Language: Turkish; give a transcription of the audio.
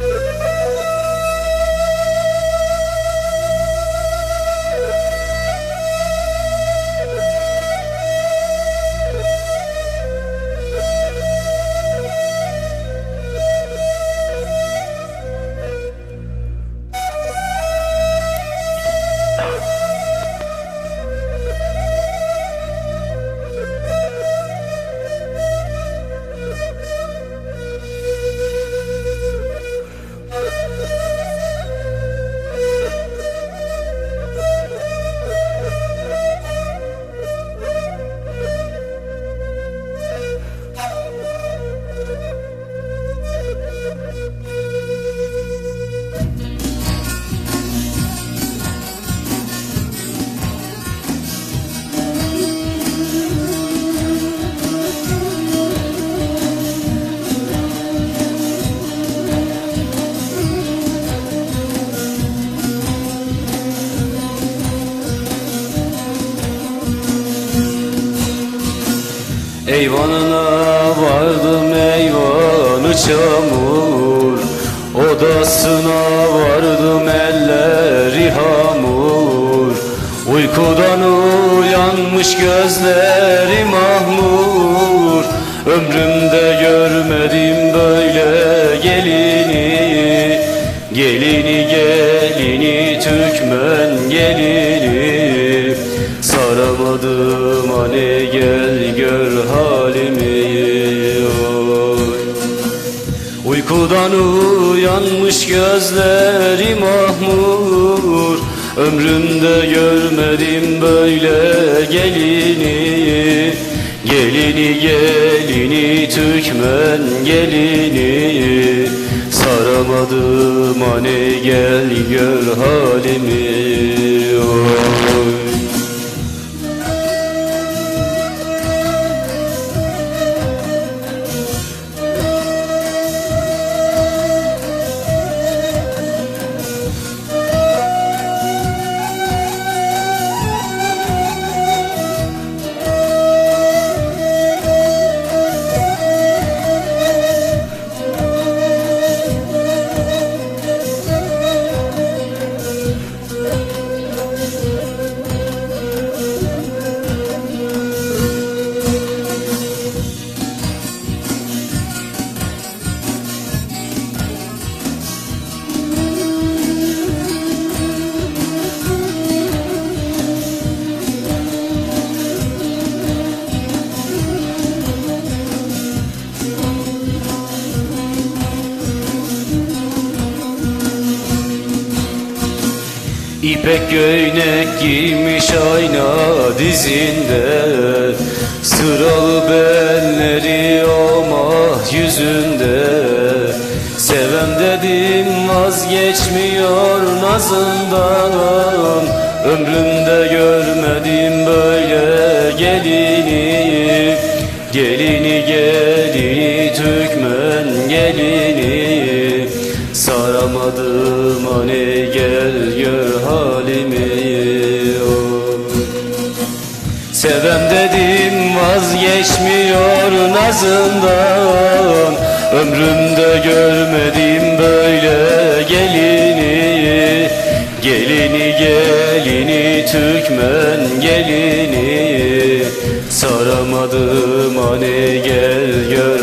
Woo! Eyvanına vardım eyvanı çamur. Odasına vardım elleri hamur. Uykudan uyanmış gözleri mahmur. Ömrümde görmedim böyle gelini. Gelini gelini Türkmen gelini. Saramadım hani gel gör halimi oy. Uykudan uyanmış gözleri mahmur Ömrümde görmedim böyle gelini Gelini gelini Türkmen gelini Saramadım hani gel gör halimi oy. İpek göğnek giymiş ayna dizinde. Sıralı belleri o mah yüzünde. Sevem dedim vazgeçmiyor nazından. Ömrümde görmedim böyle gelini. Gelini gelini Türkmen gelini Saramadım hani gel gör halimi. Sevem dedim vazgeçmiyor nazından. Ömrümde görmedim böyle gelini. Gelini gelini Türkmen gelini. Saramadım hani gel gör